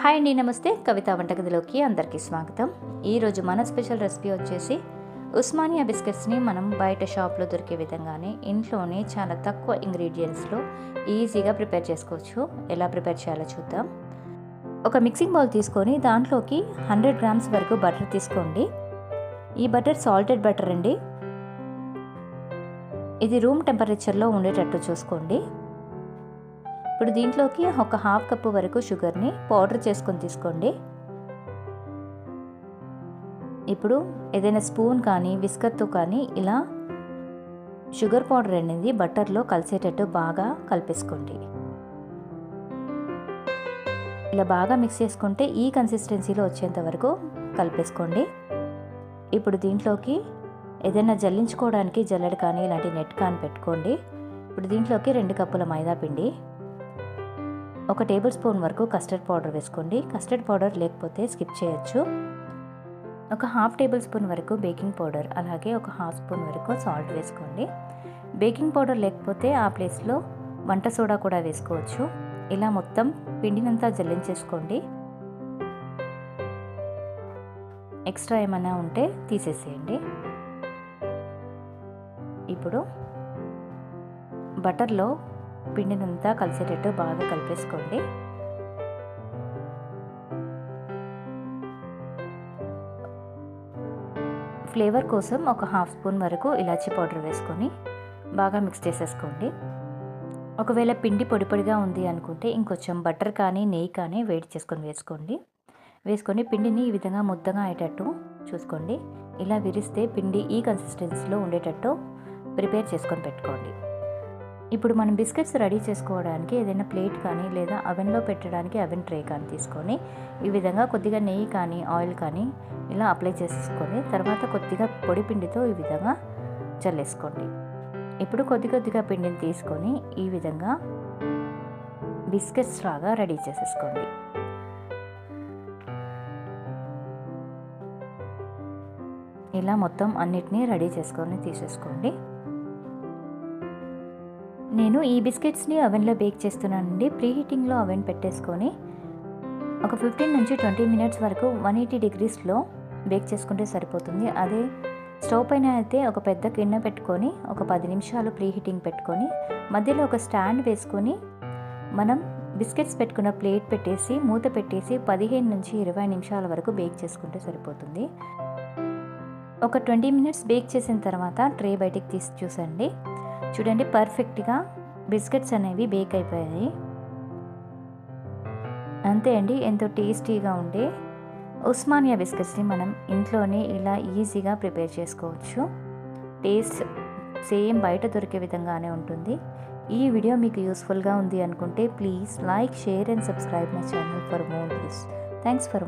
Hi అండి నమస్తే. కవిత వంటగదిలోకి అందరికీ స్వాగతం. ఈరోజు మన స్పెషల్ రెసిపీ వచ్చేసి ఉస్మానియా బిస్కెట్స్ని మనం బయట షాప్లో దొరికే విధంగానే ఇంట్లోనే చాలా తక్కువ ఇంగ్రీడియంట్స్లో ఈజీగా ప్రిపేర్ చేసుకోవచ్చు. ఎలా ప్రిపేర్ చేయాలో చూద్దాం. ఒక మిక్సింగ్ బౌల్ తీసుకొని దాంట్లోకి హండ్రెడ్ గ్రామ్స్ వరకు బటర్ తీసుకోండి. ఈ బటర్ సాల్టెడ్ బటర్ అండి. ఇది రూమ్ టెంపరేచర్లో ఉండేటట్టు చూసుకోండి. ఇప్పుడు దీంట్లోకి ఒక హాఫ్ కప్పు వరకు షుగర్ని పౌడర్ చేసుకొని తీసుకోండి. ఇప్పుడు ఏదైనా స్పూన్ కానీ విస్కర్తో కానీ ఇలా షుగర్ పౌడర్ అనేది బటర్లో కలిసేటట్టు బాగా కలిపేసుకోండి. ఇలా బాగా మిక్స్ చేసుకుంటే ఈ కన్సిస్టెన్సీలో వచ్చేంత వరకు కలిపేసుకోండి. ఇప్పుడు దీంట్లోకి ఏదైనా జల్లించుకోవడానికి జల్లెడ కానీ ఇలాంటి నెట్ కానీ పెట్టుకోండి. ఇప్పుడు దీంట్లోకి రెండు కప్పుల మైదా పిండి ఒక టేబుల్ స్పూన్ వరకు కస్టర్డ్ పౌడర్ వేసుకోండి. కస్టర్డ్ పౌడర్ లేకపోతే స్కిప్ చేయొచ్చు. ఒక హాఫ్ టేబుల్ స్పూన్ వరకు బేకింగ్ పౌడర్ అలాగే ఒక హాఫ్ స్పూన్ వరకు సాల్ట్ వేసుకోండి. బేకింగ్ పౌడర్ లేకపోతే ఆ ప్లేస్లో వంట సోడా కూడా వేసుకోవచ్చు. ఇలా మొత్తం పిండినంతా జల్లించేసుకోండి. ఎక్స్ట్రా ఏమైనా ఉంటే తీసేసేయండి. ఇప్పుడు బటర్లో పిండినంతా కలిసేటట్టు బాగా కలిపేసుకోండి. ఫ్లేవర్ కోసం ఒక హాఫ్ స్పూన్ వరకు ఇలాచీ పౌడర్ వేసుకొని బాగా మిక్స్ చేసేసుకోండి. ఒకవేళ పిండి పొడి పొడిగా ఉంది అనుకుంటే ఇంకొంచెం బటర్ కానీ నెయ్యి కానీ వేడి చేసుకొని వేసుకోండి. వేసుకొని పిండిని ఈ విధంగా ముద్దగా అయ్యేటట్టు చూసుకోండి. ఇలా విరిస్తే పిండి ఈ కన్సిస్టెన్సీలో ఉండేటట్టు ప్రిపేర్ చేసుకొని పెట్టుకోండి. ఇప్పుడు మనం బిస్కెట్స్ రెడీ చేసుకోవడానికి ఏదైనా ప్లేట్ కానీ లేదా అవెన్లో పెట్టడానికి అవెన్ ట్రే కానీ తీసుకొని ఈ విధంగా కొద్దిగా నెయ్యి కానీ ఆయిల్ కానీ ఇలా అప్లై చేసేసుకొని తర్వాత కొద్దిగా పొడి పిండితో ఈ విధంగా చల్లేసుకోండి. ఇప్పుడు కొద్ది కొద్దిగా పిండిని తీసుకొని ఈ విధంగా బిస్కెట్స్ లాగా రెడీ చేసేసుకోండి. ఇలా మొత్తం అన్నిటినీ రెడీ చేసుకొని తీసేసుకోండి. నేను ఈ బిస్కెట్స్ని అవెన్లో బేక్ చేస్తున్నానండి. ప్రీ హీటింగ్లో అవెన్ పెట్టేసుకొని ఒక ఫిఫ్టీన్ నుంచి ట్వంటీ మినిట్స్ వరకు వన్ ఎయిటీ డిగ్రీస్లో బేక్ చేసుకుంటే సరిపోతుంది. అదే స్టవ్ పైన అయితే ఒక పెద్ద గిన్నె పెట్టుకొని ఒక పది నిమిషాలు ప్రీ హీటింగ్ పెట్టుకొని మధ్యలో ఒక స్టాండ్ వేసుకొని మనం బిస్కెట్స్ పెట్టుకున్న ప్లేట్ పెట్టేసి మూత పెట్టేసి పదిహేను నుంచి ఇరవై నిమిషాల వరకు బేక్ చేసుకుంటే సరిపోతుంది. ఒక ట్వంటీ మినిట్స్ బేక్ చేసిన తర్వాత ట్రే బయటికి తీసి చూసండి. చూడండి పర్ఫెక్ట్గా బిస్కెట్స్ అనేవి బేక్ అయిపోయాయి. అంతే అండి ఎంతో టేస్టీగా ఉండే ఉస్మానియా బిస్కెట్స్ని మనం ఇంట్లోనే ఇలా ఈజీగా ప్రిపేర్ చేసుకోవచ్చు. టేస్ట్ సేమ్ బయట దొరికే విధంగానే ఉంటుంది. ఈ వీడియో మీకు యూస్ఫుల్గా ఉంది అనుకుంటే please like share and subscribe my channel for more please thanks for